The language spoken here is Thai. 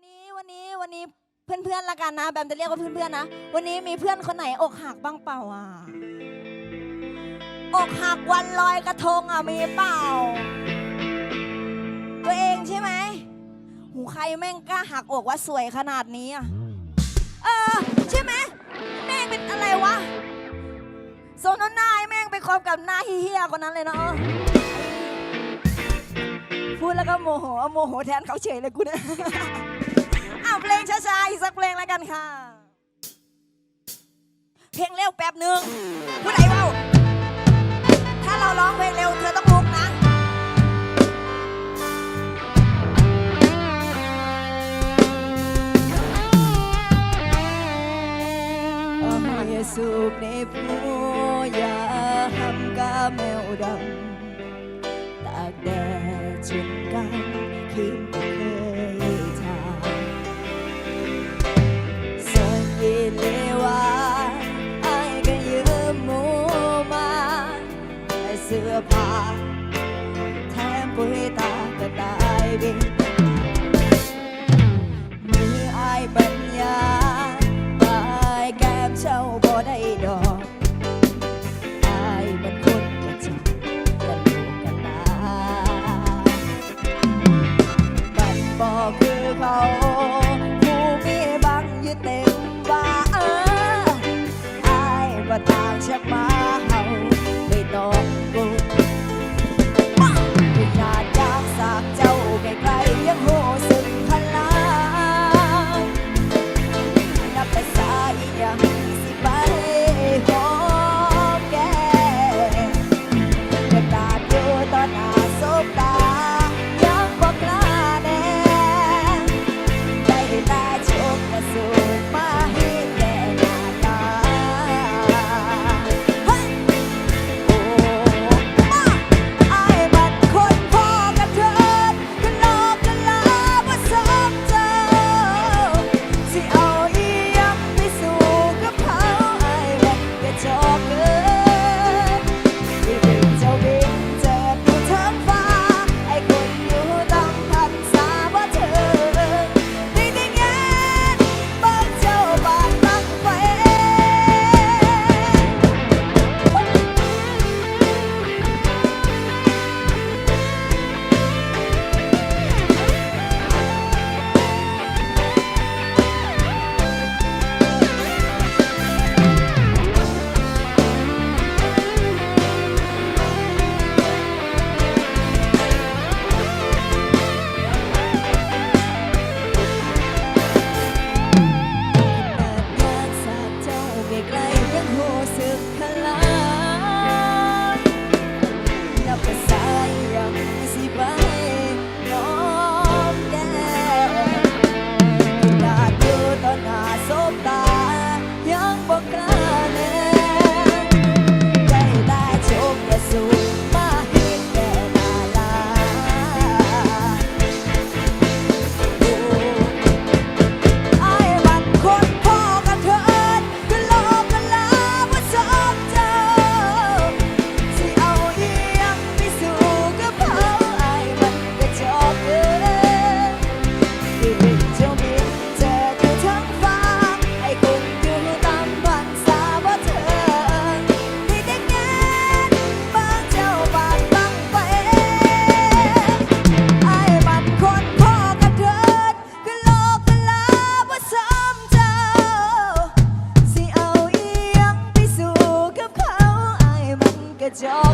วันนี้วันนี้วันนี้เพื่อนๆละกันนะ แบบจะเรียกว่าเพื่อนๆนะ วันนี้มีเพื่อนคนไหนอกหักบ้างเปล่าอะ อกหักวันลอยกระทงอะมีเปล่า ตัวเองใช่ไหมหูใครแม่งกล้าหักอกว่าสวยขนาดนี้อะ เออใช่ไหมแม่งเป็นอะไรวะโซนนายแม่งไปคบกับหน้าเฮี้ยๆคนนั้นเลยเนาะเออพูดแล้วก็โมโหเอาโมโหแทนเขาเฉยเลยกูเนี่ย กสักเพลงแล้วกันค่ะ เพลงเร็วแป๊บหนึ่งผู้ใดเบาถ้าเราร้องเพลงเร็วเธอต้องลุกนะอย่าสูบในผู้อย่าห้ำกาแมวดำตากแดดจนกันคืนก็เคย แถมปุ๋ยตาก็ตายบินมืออายปัญญาปลายแก้มเช่าบ่ได้ดอกอายมันคนกระจอกกันลูกกันลาบัดบ่คือเขาา สิ